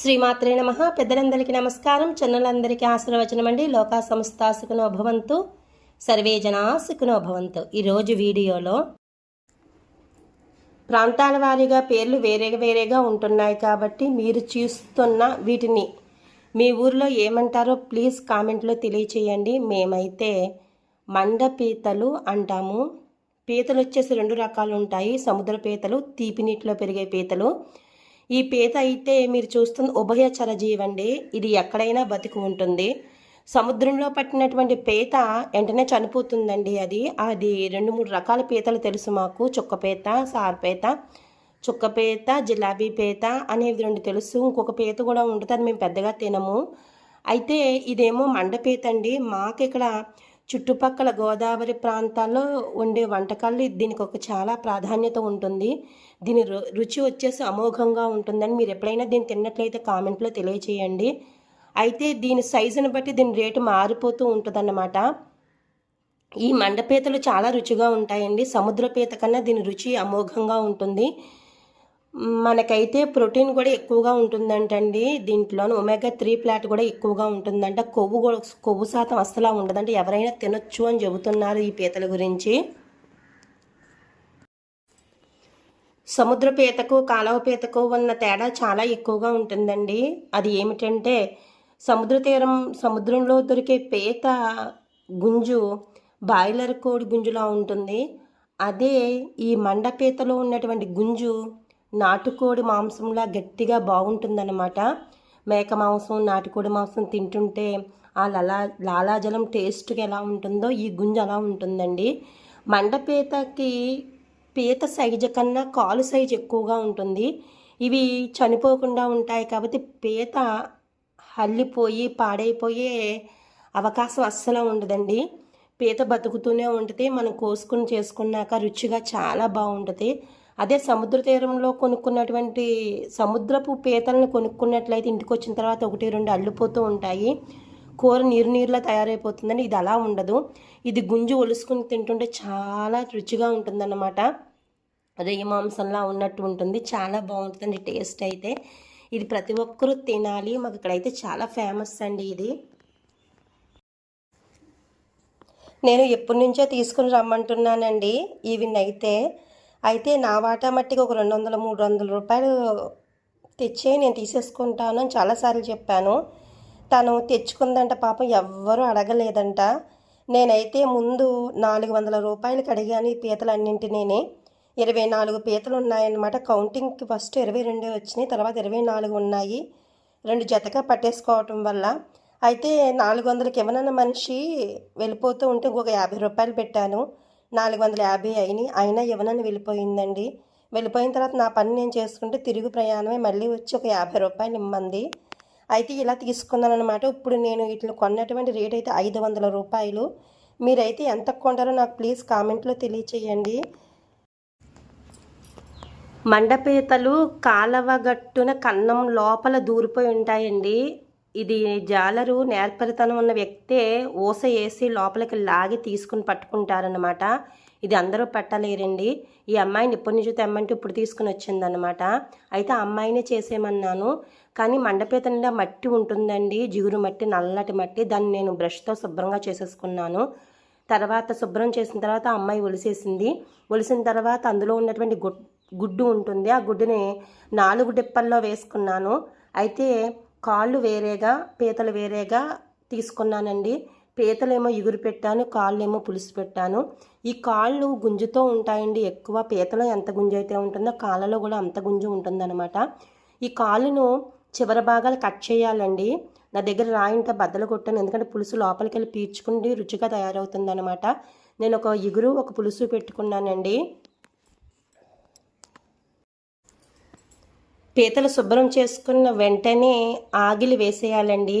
శ్రీమాత్రే నమ. పెద్దలందరికీ నమస్కారం. చిన్నలందరికీ ఆశీర్వచనం అండి లోకా సంస్థ సుఖనో భవంతు. సర్వే జనా సుఖనో భవంతు. ఈరోజు వీడియోలో ప్రాంతాల వారీగా పేర్లు వేరే వేరేగా ఉంటున్నాయి కాబట్టి మీరు చూస్తున్న వీటిని మీ ఊర్లో ఏమంటారో ప్లీజ్ కామెంట్లో తెలియచేయండి. మేమైతే మండ పీతలు అంటాము. పీతలు వచ్చేసి రెండు రకాలు ఉంటాయి. సముద్ర పీతలు తీపి నీటిలో పెరిగే పీతలు. ఈ పీత అయితే మీరు చూస్తున్న ఉభయచర జీవండి. ఇది ఎక్కడైనా బతికి ఉంటుంది. సముద్రంలో పట్టినటువంటి పీత వెంటనే చనిపోతుందండి అది. అది రెండు మూడు రకాల పీతలు తెలుసు మాకు. చుక్కపీత సారపీత చుక్కపీత జిలాబీ పీత అనేవి రెండు తెలుసు. ఇంకొక పీత కూడా ఉంటుంది. అది మేము పెద్దగా తినము. అయితే ఇదేమో మండపీత అండి మాకు ఇక్కడ చుట్టుపక్కల గోదావరి ప్రాంతాల్లో ఉండే వంటకాలు దీనికి ఒక చాలా ప్రాధాన్యత ఉంటుంది. దీని రు- రుచి వచ్చేసి అమోఘంగా ఉంటుందని మీరు ఎప్పుడైనా దీన్ని తిన్నట్లయితే కామెంట్లో తెలియచేయండి. అయితే దీని సైజుని బట్టి దీని రేటు మారిపోతూ ఉంటుందన్నమాట. ఈ మండపీతలు చాలా రుచిగా ఉంటాయండి. సముద్ర పీత కన్నా దీని రుచి అమోఘంగా ఉంటుంది. మనకైతే ప్రోటీన్ కూడా ఎక్కువగా ఉంటుందంటండి. దీంట్లోనూ ఒమేగా త్రీ ప్లాట్ కూడా ఎక్కువగా ఉంటుందంట. కొవ్వు కూడా కొవ్వు శాతం అస్సలా ఉండదంటే. ఎవరైనా తినొచ్చు అని చెబుతున్నారు ఈ పీతల గురించి. సముద్ర పీతకు కాలువ పీతకు ఉన్న తేడా చాలా ఎక్కువగా ఉంటుందండి. అది ఏమిటంటే సముద్ర తీరం సముద్రంలో దొరికే పీత గుంజు బాయిలర్ కోడి గుంజులా ఉంటుంది. అదే ఈ మండ పీతలో ఉన్నటువంటి గుంజు నాటుకోడి మాంసంలా గట్టిగా బాగుంటుందన్నమాట. మేక మాంసం నాటుకోడి మాంసం తింటుంటే ఆ లలా లాలాజలం టేస్ట్గా ఎలా ఉంటుందో ఈ గుంజు అలా ఉంటుందండి. మండపీతకి పీత సైజు కన్నా కాలు సైజు ఎక్కువగా ఉంటుంది. ఇవి చనిపోకుండా ఉంటాయి కాబట్టి పీత హల్లిపోయి పాడైపోయే అవకాశం అస్సలు ఉండదండి. పీత బతుకుతూనే ఉంటుంది. మనం కోసుకుని చేసుకున్నాక రుచిగా చాలా బాగుంటుంది. అదే సముద్ర తీరంలో కొనుక్కున్నటువంటి సముద్రపు పీతలను కొనుక్కున్నట్లయితే ఇంటికి వచ్చిన తర్వాత ఒకటి రెండు అల్లిపోతూ ఉంటాయి. కూర నీరు నీరులా తయారైపోతుందని ఇది అలా ఉండదు. ఇది గుంజు ఒలుసుకుని తింటుంటే చాలా రుచిగా ఉంటుందన్నమాట. రొయ్య మాంసంలా ఉన్నట్టు ఉంటుంది. చాలా బాగుంటుంది టేస్ట్ అయితే. ఇది ప్రతి ఒక్కరూ తినాలి. మాకు ఇక్కడైతే చాలా ఫేమస్ అండి ఇది. నేను ఎప్పటి నుంచో తీసుకుని రమ్మంటున్నానండి. ఈవిన్ అయితే నా వాటా మట్టికి ఒక రెండు వందల మూడు వందల రూపాయలు తెచ్చే నేను తీసేసుకుంటాను అని చాలాసార్లు చెప్పాను. తను తెచ్చుకుందంట పాపం ఎవ్వరూ అడగలేదంట. నేనైతే ముందు నాలుగు వందల రూపాయలకి అడిగాను ఈ పీతలన్నింటినీ. ఇరవై నాలుగు పీతలు ఉన్నాయన్నమాట. కౌంటింగ్కి ఫస్ట్ ఇరవై రెండు వచ్చినాయి తర్వాత ఇరవై నాలుగు ఉన్నాయి. రెండు జతగా పట్టేసుకోవటం వల్ల. అయితే నాలుగు వందలకి ఇవ్వనన్న మనిషి వెళ్ళిపోతూ ఉంటే ఇంకొక యాభై రూపాయలు పెట్టాను. నాలుగు వందల యాభై అయినాయి. అయినా ఇవ్వనని వెళ్ళిపోయిందండి. వెళ్ళిపోయిన తర్వాత నా పని నేను చేసుకుంటే తిరుగు ప్రయాణమే. మళ్ళీ వచ్చి ఒక యాభై రూపాయలు ఇమ్మంది. అయితే ఇలా తీసుకున్నాను అనమాట ఇప్పుడు నేను వీటిని కొన్నటువంటి రేట్ అయితే ఐదు వందల రూపాయలు. మీరైతే ఎంత కొంటారో నాకు ప్లీజ్ కామెంట్లో తెలియచేయండి. మండపీతలు కాలవగట్టున కన్నం లోపల దూరిపోయి ఉంటాయండి. ఇది జాలరు నేర్పరితనం ఉన్న వ్యక్తే ఊస వేసి లోపలికి లాగి తీసుకుని పట్టుకుంటారనమాట ఇది అందరూ పెట్టలేరండి. ఈ అమ్మాయిని ఇప్పటి నుంచి తెమ్మంటే ఇప్పుడు తీసుకుని వచ్చిందనమాట అయితే అమ్మాయినే చేసేయమన్నాను. కానీ మండపేత నిండా మట్టి ఉంటుందండి. జిగురు మట్టి నల్లటి మట్టి. దాన్ని నేను బ్రష్తో శుభ్రంగా చేసేసుకున్నాను. తర్వాత శుభ్రం చేసిన తర్వాత అమ్మాయి ఒలిసేసింది. ఒలిసిన తర్వాత అందులో ఉన్నటువంటి గుడ్డు ఉంటుంది. ఆ గుడ్డుని నాలుగు డిప్పల్లో వేసుకున్నాను. అయితే కాళ్ళు వేరేగా పీతలు వేరేగా తీసుకున్నానండి. పీతలేమో ఇగురు పెట్టాను కాళ్ళేమో పులుసు పెట్టాను. ఈ కాళ్ళు గుంజుతో ఉంటాయండి ఎక్కువ. పీతలో ఎంత గుంజు అయితే ఉంటుందో కాళ్ళలో కూడా అంత గుంజు ఉంటుందన్నమాట. ఈ కాళ్ళను చివరి భాగాలు కట్ చేయాలండి. నా దగ్గర రాయింట బద్దలు కొట్టాను. ఎందుకంటే పులుసు లోపలికి వెళ్ళి పీల్చుకుని రుచిగా తయారవుతుందన్నమాట. నేను ఒక ఇగురు ఒక పులుసు పెట్టుకున్నానండి. పీతలు శుభ్రం చేసుకున్న వెంటనే ఆగిలి వేసేయాలండి.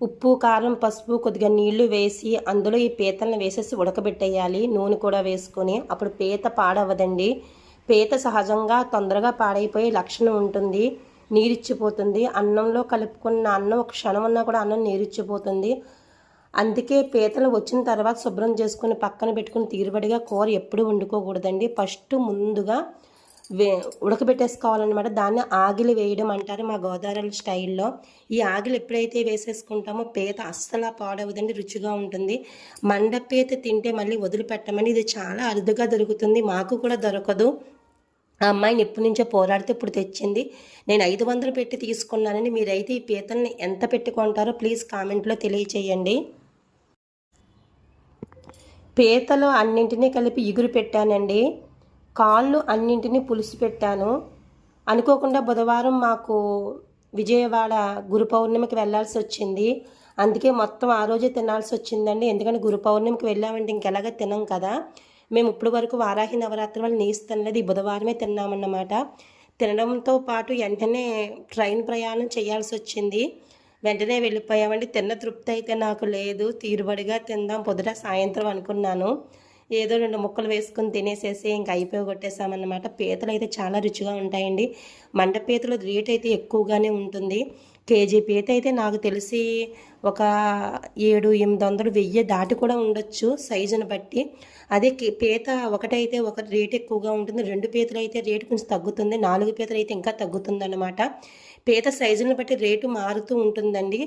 ఉప్పు కారం పసుపు కొద్దిగా నీళ్ళు వేసి అందులో ఈ పీతలను వేసేసి ఉడకబెట్టేయాలి. నూనె కూడా వేసుకొని అప్పుడు పీత పాడవదండి. పీత సహజంగా తొందరగా పాడైపోయే లక్షణం ఉంటుంది. నీరిచ్చిపోతుంది. అన్నంలో కలుపుకున్న అన్నం ఒక క్షణం ఉన్నా కూడా అన్నం నీరిచ్చిపోతుంది. అందుకే పీతలు వచ్చిన తర్వాత శుభ్రం చేసుకుని పక్కన పెట్టుకుని తీరుబడిగా కూర ఎప్పుడు వండుకోకూడదండి. ఫస్ట్ ముందుగా వే ఉడకబెట్టేసుకోవాలన్నమాట. దాన్ని ఆగిలి వేయడం అంటారు మా గోదావరి స్టైల్లో. ఈ ఆగిలి ఎప్పుడైతే వేసేసుకుంటామో పీత అస్సలు పాడవదండి రుచిగా ఉంటుంది. మండపేత తింటే మళ్ళీ వదిలిపెట్టమని ఇది చాలా అరుదుగా దొరుకుతుంది. మాకు కూడా దొరకదు. ఆ అమ్మాయిని ఎప్పటి నుంచో పోరాడితే ఇప్పుడు తెచ్చింది. నేను ఐదు వందలు పెట్టి తీసుకున్నానని మీరైతే ఈ పీతల్ని ఎంత పెట్టుకుంటారో ప్లీజ్ కామెంట్లో తెలియచేయండి. పీతలు అన్నింటినీ కలిపి ఇగురు పెట్టానండి. కాళ్ళు అన్నింటినీ పులుసు పెట్టాను. అనుకోకుండా బుధవారం మాకు విజయవాడ గురు పౌర్ణమికి వెళ్ళాల్సి వచ్చింది. అందుకే మొత్తం ఆ రోజే తినాల్సి వచ్చిందండి. ఎందుకంటే గురు పౌర్ణమికి వెళ్ళామంటే ఇంకెలాగ తినం కదా. మేము ఇప్పుడు వరకు వారాహి నవరాత్రి వల్ల నీసు తినలేదు ఈ బుధవారమే తిన్నామన్నమాట. తినడంతో పాటు వెంటనే ట్రైన్ ప్రయాణం చేయాల్సి వచ్చింది. వెంటనే వెళ్ళిపోయామండి. తిన్న తృప్తి అయితే నాకు లేదు. తీరుబడిగా తిందాం. పొద్దుట సాయంత్రం అనుకున్నాను. ఏదో రెండు ముక్కలు వేసుకుని తినేసేసి ఇంకా అయిపోయి కొట్టేసామన్నమాట పీతలు అయితే చాలా రుచిగా ఉంటాయండి. మండ పీతలు రేట్ అయితే ఎక్కువగానే ఉంటుంది. కేజీ పీత అయితే నాకు తెలిసి ఒక ఏడు ఎనిమిది వందలు వెయ్యి దాటి కూడా ఉండొచ్చు సైజుని బట్టి. అదే పీత ఒకటైతే ఒక రేట్ ఎక్కువగా ఉంటుంది. రెండు పీతలు అయితే రేటు కొంచెం తగ్గుతుంది. నాలుగు పీతలు అయితే ఇంకా తగ్గుతుంది అన్నమాట పీత సైజుని బట్టి రేటు మారుతూ ఉంటుందండి.